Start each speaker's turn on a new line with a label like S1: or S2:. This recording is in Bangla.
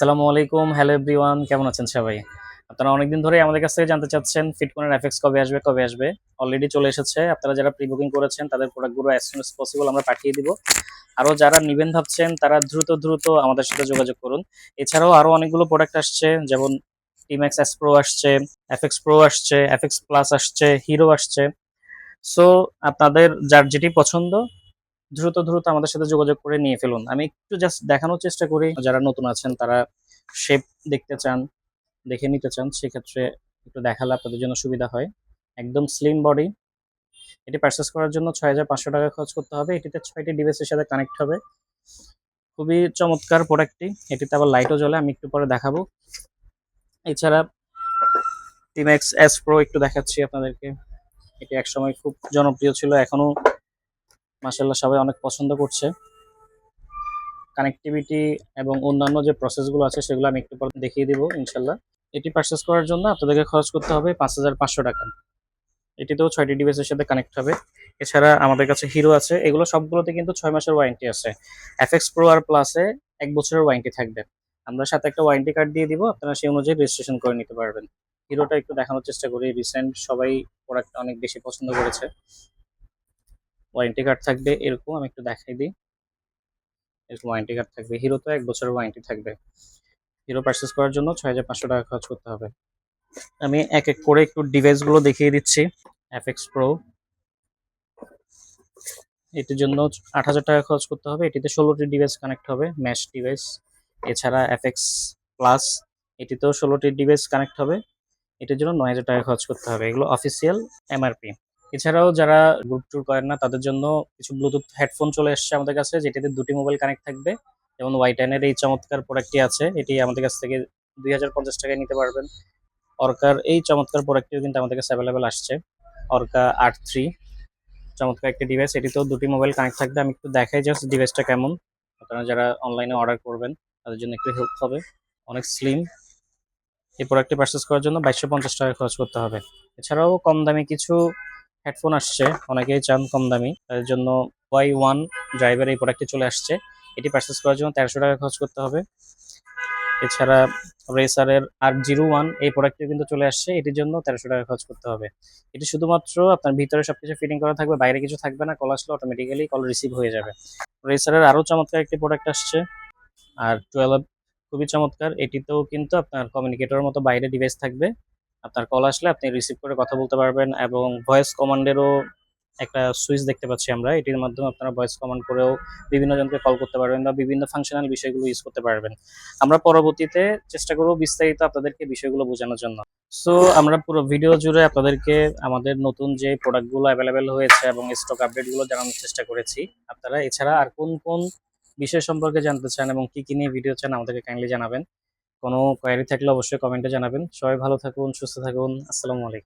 S1: আসসালামু আলাইকুম। হ্যালো এভরিওয়ান কেমন আছেন সবাই? আপনারা অনেকদিন ধরে আমাদের কাছ থেকে জানতে চাচ্ছেন ফিটকনের এফএক্স কবে আসবে কবে আসবে। অলরেডি চলে এসেছে। আপনারা যারা প্রি বুকিং করেছেন, তাদের প্রোডাক্টগুলো অ্যাজ সুন এস পসিবল আমরা পাঠিয়ে দিব। আরও যারা নিবেন ভাবছেন, তারা দ্রুত দ্রুত আমাদের সাথে যোগাযোগ করুন। এছাড়াও আরও অনেকগুলো প্রোডাক্ট আসছে, যেমন টিম্যাক্স এস প্রো আসছে এফএক্স প্রো আসছে এফএক্স প্লাস আসছে হিরো আসছে। সো আপনাদের যার যেটি পছন্দ দ্রুত দ্রুত আমাদের সাথে যোগাযোগ করে নিয়ে ফেলুন। আমি একটু জাস্ট দেখানোর চেষ্টা করি। যারা নতুন আছেন, তারা শেপ দেখতে চান, দেখে নিতে চান, সেক্ষেত্রে একটু দেখালে আপনাদের জন্য সুবিধা হয়। একদম স্লিম বডি এটি পারচেস করার জন্য ছয় হাজার পাঁচশো টাকা খরচ করতে হবে। এটিতে ছয়টি ডিভাইসের সাথে কানেক্ট হবে। খুবই চমৎকার প্রোডাক্টটি এটিতে আবার লাইটও জ্বলে। আমি একটু পরে দেখাবো। এছাড়া টিম্যাক্স এস প্রো একটু দেখাচ্ছি আপনাদেরকে। এটি একসময় খুব জনপ্রিয় ছিল। এখনও মাসাল্লাহ সবাই অনেক পছন্দ করছে। কানেক্টিভিটি এবং অন্যান্য যে প্রসেসগুলো আছে সেগুলো আমি একটু পর দেখিয়ে দিব ইনশাল্লাহ এটি পারচেস করার জন্য আপনাদেরকে খরচ করতে হবে পাঁচ হাজার পাঁচশো টাকা। এটিতেও ছয়টি ডিভাইসের সাথে কানেক্ট হবে। এছাড়া আমাদের কাছে হিরো আছে। এগুলো সবগুলোতে কিন্তু ছয় মাসের ওয়ারেন্টি আছে। এফএক্স প্রো আর প্লাসে এক বছরের ওয়ারেন্টি থাকবে। আমরা সাথে একটা ওয়ারেন্টি কার্ড দিয়ে দিব, আপনারা সেই অনুযায়ী রেজিস্ট্রেশন করে নিতে পারবেন। হিরোটা একটু দেখানোর চেষ্টা করি। রিসেন্ট সবাই প্রোডাক্টটা অনেক বেশি পছন্দ করেছে। ওয়ারেন্টি কার্ড থাকবে, এরকম আমি একটু দেখাই দিই। এরকম ওয়ারেন্টি কার্ড থাকবে। হিরো তো এক বছরের ওয়ারেন্টি থাকবে। হিরো পারচেস করার জন্য ছয় হাজার পাঁচশো টাকা খরচ করতে হবে। আমি এক এক করে একটু ডিভাইসগুলো দেখিয়ে দিচ্ছি। এফ এক্স প্রো এটির জন্য আট হাজার টাকা খরচ করতে হবে। এটিতে ষোলোটি ডিভাইস কানেক্ট হবে। ম্যাশ ডিভাইস এছাড়া এফএক্স প্লাস এটিতেও ষোলোটি ডিভাইস কানেক্ট হবে। এটির জন্য নয় হাজার টাকা খরচ করতে হবে। এগুলো অফিসিয়াল এমআরপি এছাড়াও যারা গ্রুপ ট্যুর করেন না, তাদের জন্য কিছু ব্লুটুথ হেডফোন চলে এসছে আমাদের কাছে, যেটিতে দুটি মোবাইল কানেক্ট থাকবে। যেমন ওয়াই টেনের এই চমৎকার প্রোডাক্টটি আছে, এটি আমাদের কাছ থেকে দুই হাজার পঞ্চাশ টাকায় নিতে পারবেন। অর্কার এই চমৎকার প্রোডাক্টটিও কিন্তু আমাদের কাছে অ্যাভেলেবেল আসছে। অর্কা আট থ্রি চমৎকার একটি ডিভাইস এটিতেও দুটি মোবাইল কানেক্ট থাকবে। আমি একটু দেখাই জাস্ট ডিভাইসটা কেমন। আপনারা যারা অনলাইনে অর্ডার করবেন, তাদের জন্য একটু হেল্প হবে। অনেক স্লিম এই প্রোডাক্টটি পারচেস করার জন্য বাইশশো পঞ্চাশ টাকা খরচ করতে হবে। এছাড়াও কম দামি কিছু হেডফোন আসছে, অনেকেই চান কম দামি তাদের জন্য ওয়াই ওয়ান ড্রাইভার এই প্রোডাক্টটি চলে আসছে। এটি পারচেস করার জন্য তেরোশো টাকা খরচ করতে হবে। এছাড়া রেসারের আর জিরো ওয়ান এই প্রোডাক্টটি কিন্তু চলে আসছে। এটির জন্য তেরোশো টাকা খরচ করতে হবে। এটি শুধুমাত্র আপনার ভিতরে সবকিছু ফিটিং করা থাকবে, বাইরে কিছু থাকবে না। কল আসলে অটোমেটিক্যালি কল রিসিভ হয়ে যাবে। রেসারের আরও চমৎকার একটি প্রোডাক্ট আসছে। আর টুয়েলভ খুবই চমৎকার। এটিতেও কিন্তু আপনার কমিউনিকেটরের মতো বাইরে ডিভাইস থাকবে। আপনার কল আসলে আপনি রিসিভ করে কথা বলতে পারবেন এবং ভয়েস কমান্ডেরও একটা সুইচ দেখতে পাচ্ছি আমরা। এটির মাধ্যমে আপনারা ভয়েস কমান্ড করেও বিভিন্ন জনকে কল করতে পারবেন বা বিভিন্ন ফাংশনাল বিষয়গুলো ইউজ করতে পারবেন। আমরা পরবর্তীতে চেষ্টা করব বিস্তারিত আপনাদেরকে বিষয়গুলো বোঝানোর জন্য। সো আমরা পুরো ভিডিও জুড়ে আপনাদেরকে আমাদের নতুন যে প্রোডাক্টগুলো অ্যাভেলেবেল হয়েছে এবং স্টক আপডেটগুলো জানানোর চেষ্টা করেছি। আপনারা এছাড়া আর কোন কোন বিষয় সম্পর্কে জানতে চান এবং কি কি নিয়ে ভিডিও চান আমাদেরকে কাইন্ডলি জানাবেন। কোনো কোয়ারি থাকলে অবশ্যই কমেন্টে জানাবেন। সবাই ভালো থাকুন সুস্থ থাকুন। আসসালামু আলাইকুম।